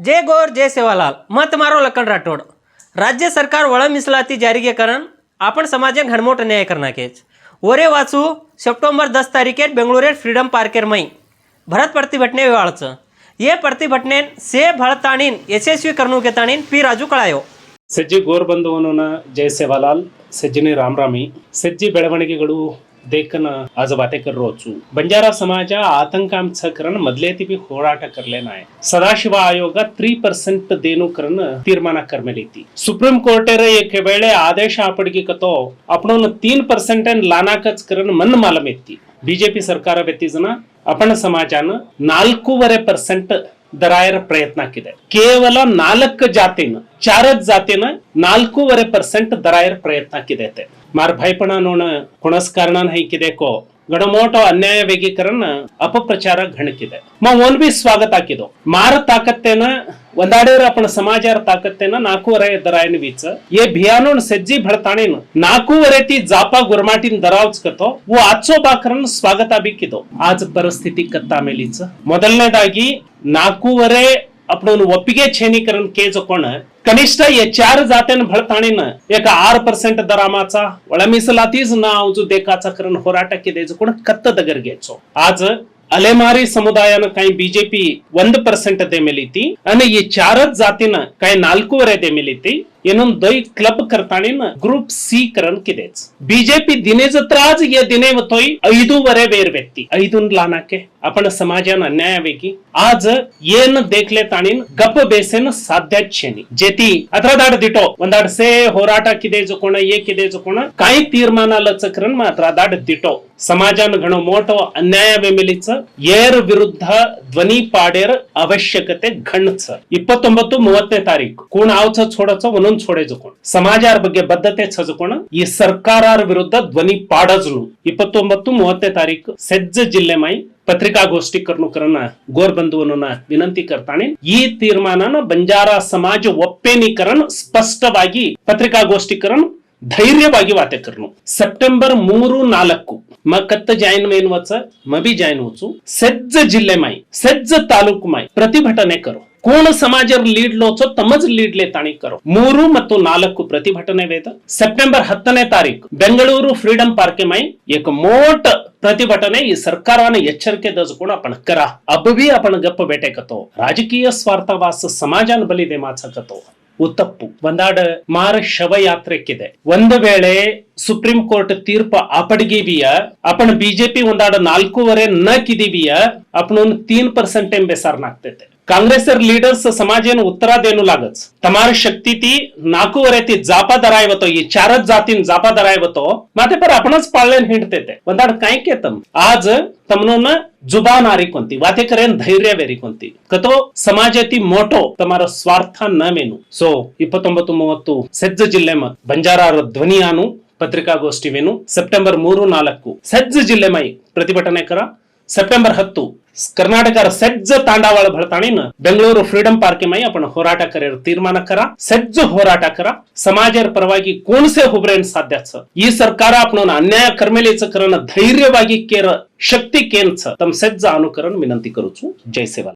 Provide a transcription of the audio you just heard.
जय गोर जय सेवालाल मत मारो लखन राठोड राज्य सरकार वळ मिसलाती जारी करण आपण समाज घनमोट न्याय करणार केच वरे वाचू सप्टेंबर दस तारीखे बेंगळुरे फ्रीडम पार्केर मई भरत प्रतिभटने वेळच ये प्रतिभटने से भळताणीन यशस्वी करणू केताणीन पी राजू कळायो सज्जी गोर बंधू म्हणून जय सेवालाल सज्जीने रामरामी सज्जी बेळवणगेगडू ದೇಕನ ಆಜಬಾತೆ ಕರ್ರೋಚು ಬಂಜಾರ ಸಮಾಜ ಆತಂಕಾಂಶಕರನ್ನ ಮೊದಲೇತಿವಿ ಹೋರಾಟ ಕರ್ಲೇನಾಯ್ ಸದಾಶಿವ ಆಯೋಗ ತ್ರೀ ಪರ್ಸೆಂಟ್ ದೇನು ಕರನ್ನ ತೀರ್ಮಾನ ಕರ್ಮೇಲಿತಿ ಸುಪ್ರೀಂ ಕೋರ್ಟೇರ ಏಕೆ ವೇಳೆ ಆದೇಶ ಆಪಡಿಗೆ ಕತೋ ಅಪಣವನ್ನ ತೀನ್ ಪರ್ಸೆಂಟ್ ಲಾನಾಕಚ್ ಕರನ್ನ ಮನ್ ಮಾಲಮೆತ್ತಿ ಬಿಜೆಪಿ ಸರ್ಕಾರ ಬೆತ್ತಿಜನ आपण समाजानं नाल्कूवरे पर्सेंट ದರಾಯರ ಪ್ರಯತ್ನ ಹಾಕಿದೆ ಕೇವಲ ನಾಲ್ಕು ಜಾತಿನ, ಚಾರದ್ ಜಾತಿನ ನಾಲ್ಕೂವರೆ ಪರ್ಸೆಂಟ್ ದರಾಯರ ಪ್ರಯತ್ನ ಹಾಕಿದೆ ಮಾರ್ ಭಯಪಣ ನೋಣ ಕುಣಸ್ಕಾರಣ ಹೈಕಿದೆಕೋ ಗಡಮೋಟ ಅನ್ಯಾಯ ವೇಗೀಕರಣ ಅಪಪ್ರಚಾರ ಘಣಕಿದೆ ಮಾ ಒನ್ ಬಿ ಸ್ವಾಗತ ಹಾಕಿದೋ ಮಾರ ತಾಕತ್ತೇನ ಒಂದಾಡಿರ ಅಪ್ಪನ ಸಮಾಜರ ತಾಕತ್ತೇನ ನಾಲ್ಕೂವರೆ ದರಾಯನ ವೀಚ. ಏ ಭಿಯಾನೋನ್ ಸಜ್ಜಿ ಬಳತಾಣೇನು ನಾಲ್ಕೂವರೆ ತಿ ಜಾಪ ಗುರ್ಮಾಟಿನ ದರಾವ್ಸ್ಕತೋ ಓ ಆಚೋ ಬಾಕರನ್ ಸ್ವಾಗತ ಬೇಕಿದೋ. ಆಜ್ ಪರಿಸ್ಥಿತಿ ಕತ್ತ ಮೇಲಿಚ ಮೊದಲನೇದಾಗಿ ನಾಲ್ಕೂವರೆ आपण ಒಪ್ಪಿಗೆ छेनीकरण केज कोण कनिष्ठ या चार जात्यान भळताणीन एक आर पर्सेंट दरामाचा ಒಳ ಮೀಸಲಾತೀಸ್ ನಾವು जो देखाचा करण ಹೋರಾಟ किदेज कोण कत्त दगर घ्यायचो आज अलेमारी ಸಮುದಾಯನ काही ಬಿಜೆಪಿ ಒಂದ್ ಪರ್ಸೆಂಟ್ ದೇ ಮೇಲಿತಿ आणि ಈ चारच जातीन काही ನಾಲ್ಕೂವರೆ ದೇ ಮೇಲಿತಿ ಏನೊಂದ್ ದೊಯ್ ಕ್ಲಬ್ करताणीन ग्रुप सी करण किदेच ಬಿಜೆಪಿ दिनेज त्राज या दिने वतोय ಐದೂವರೆ ಬೇರ್ ವ್ಯಕ್ತಿ ಐದೂನ್ लानाके आपण समाजान अन्यायापैकी आज ಏನ್ ದೇಖ್ಲೆ ತಾಣಿನ್ ಗಪ್ಪ ಬೇಸೆನ್ ಸಾಧ್ಯ छेनी जेती ಅದ್ರದಾಡ್ ದಿಟೋ ಒಂದಾಡ್ ಸೇ ಹೋರಾಟ ಕಿದೆ ಜೊಕೋಣ ಏ ಕಿದೆ ಜೊಕೋಣ काही ತೀರ್ಮಾನ ಲಚಕ್ರನ್ ಮಾತ್ರ ಅದಾಡ್ ದಿಟೋ समाजान घणो मोठो अन्याय ಬೆಂಬಲಿಚ ಏರ್ ವಿರುದ್ಧ ಧ್ವನಿ ಪಾಡೇರ್ ಅವಶ್ಯಕತೆ घणच ಇಪ್ಪತ್ತೊಂಬತ್ತು ಮೂವತ್ತನೇ ತಾರೀಕು ಕೂಣ ಆವಚ छोडच ಒಂದೊಂದ್ ಛೋಡೆ ಜಕೋಣ ಸಮಾಜ ಬಗ್ಗೆ ಬದ್ಧತೆ ಸಜಕೋಣ ಈ ಸರ್ಕಾರ ವಿರುದ್ಧ ಧ್ವನಿ ಪಾಡಜ್ಲು ಇಪ್ಪತ್ತೊಂಬತ್ತು ಮೂವತ್ತೇ ತಾರೀಕು ಸೆಜ್ಜ ಜಿಲ್ಲೆ ಮೈ ಪತ್ರಿಕಾಗೋಷ್ಠಿ ಕರ್ನುಕರನ್ನ ಗೋರ್ ಬಂಧುವನ್ನ ವಿನಂತಿ ಕರ್ತಾನೆ. ಈ ತೀರ್ಮಾನನ ಬಂಜಾರ ಸಮಾಜ ಒಪ್ಪೇನೀಕರಣ ಸ್ಪಷ್ಟವಾಗಿ ಪತ್ರಿಕಾಗೋಷ್ಠಿಕರನ್ ಧೈರ್ಯವಾಗಿ ವಾತೆಕರ್ನು ಸೆಪ್ಟೆಂಬರ್ ಮೂರು ನಾಲ್ಕು. ಮ ಕತ್ತ ಜಾಯಿನ್ ಮೇನ್ ಮಬಿ ಜಾಯಿನ್ ಹೊಚ್ಚು ಸೆಜ್ಜ ಜಿಲ್ಲೆ ಮಾಯಿ, ಸೆಜ್ಜ ತಾಲೂಕು ಮಾಯಿ, ಪ್ರತಿಭಟನೆ ಕರು. ಕೋಣ ಸಮಾಜ ಲೀಡ್ ಲೋಚೋ ತಮಜ್ ಲೀಡ್ಲೆ ತಾಣಿ ಕರೋ. ಮೂರು ಮತ್ತು ನಾಲ್ಕು ಪ್ರತಿಭಟನೆ ವೇದ. ಸೆಪ್ಟೆಂಬರ್ ಹತ್ತನೇ ತಾರೀಕು. ಬೆಂಗಳೂರು ಫ್ರೀಡಂ ಪಾರ್ಕೆ ಮೈ ಏಕ ಮೋಟ ಪ್ರತಿಭಟನೆ ಈ ಸರ್ಕಾರವನ್ನ ಎಚ್ಚರಿಕೆ ದಸಗುಣ ಅಪಣ ಕರ. भी ಭಿ ಅಪಣ ಗಪ್ಪ ಬೇಟೆ ಕತೋ. ರಾಜಕೀಯ ಸ್ವಾರ್ಥವಾಸ ಸಮಾಜನ ಬಲಿದೆ ಮಾಚಕತೋ ಉತ್ತಪ್ಪು ಒಂದಾಡ ಮಾರ ಶವ ಯಾತ್ರೆಕ್ಕಿದೆ. ಒಂದು ವೇಳೆ ಸುಪ್ರೀಂ ಕೋರ್ಟ್ ತೀರ್ಪ ಅಪಡಗಿವಿಯ ಅಪನ ಬಿಜೆಪಿ ಒಂದಾಡ ನಾಲ್ಕೂವರೆ ನ ಕಿದಿವಿಯ ಅಪನ ಒಂದು ತೀನ್ ಪರ್ಸೆಂಟ್ ಎಂಬೆಸಾರ್ನಾಗ್ತೈತೆ કાંગ્રેસર લીડર્સ સમાજેનું ઉત્તરાદેનું લાગત તમારી ಶಕ್ತಿ ತಿ વરેથી ತಿ ધરાયો હતો ಈ ಚಾರ ಜಾತಿನ ಜಾಪ ಧರಾಯ್ ಬತ್ತೋ ಮತ್ತೆ ಪರ ಅಪಣಸ್ ಪಾಳ್ಲೆನ್ ಹಿಂಡ್ತೈತೆ. ಒಂದಾಡ್ ಕಾಯ್ಕೆ ತಮ್? ಆಜ್ ತಮ್ಮನನ್ನ ಜುಬಾನ್ ಆರಿಕೊಂತಿ ವಾತೆ ಕರೆನ್ ಧೈರ್ಯ ಬೇರಿಕೊಂತಿ ಕತೋ. ಸಮಾಜತಿ ಮೋಟೋ, ತಮಾರ ಸ್ವಾರ್ಥ ನ ಮೇನು ಸೊ, ಇಪ್ಪತ್ತೊಂಬತ್ತು ಮೂವತ್ತು ಸಜ್ಜ ಜಿಲ್ಲೆ ಬಂಜಾರರ ಧ್ವನಿಯಾನು ಪತ್ರಿಕಾಗೋಷ್ಠಿವೇನು, ಸೆಪ್ಟೆಂಬರ್ ಮೂರು ನಾಲ್ಕು. ಸಜ್ಜ ಜಿಲ್ಲೆ ಮೈ ಪ್ರತಿಭಟನೆಕರ ಸೆಪ್ಟೆಂಬರ್ ಹತ್ತು ಕರ್ನಾಟಕ ಸಜ್ಜ ತಾಂಡವಾಳ ಬಳತಾಣಿನ ಬೆಂಗಳೂರು ಫ್ರೀಡಂ ಪಾರ್ಕ್ ಮೈ ಅಪಣ ಹೋರಾಟ ಕರೆಯರು ತೀರ್ಮಾನ ಕರ ಸಜ್ಜ ಹೋರಾಟ ಕರ ಸಮಾಜರ ಪರವಾಗಿ ಕೋಣಸೆ ಹುಬ್ರೇನ್ ಸಾಧ್ಯಾಚ ಈ ಸರ್ಕಾರ ಅಪಣನ ಅನ್ಯಾಯ ಕರ್ಮೇಲೇಚ ಕರನ ಧೈರ್ಯವಾಗಿ ಕೇರ ಶಕ್ತಿ ಕೇನ್ಸ ತಮ್ಮ ಸಜ್ಜ ಅನುಕರಣ ವಿನಂತಿ ಕರುಚು ಜೈ ಸೇವಾ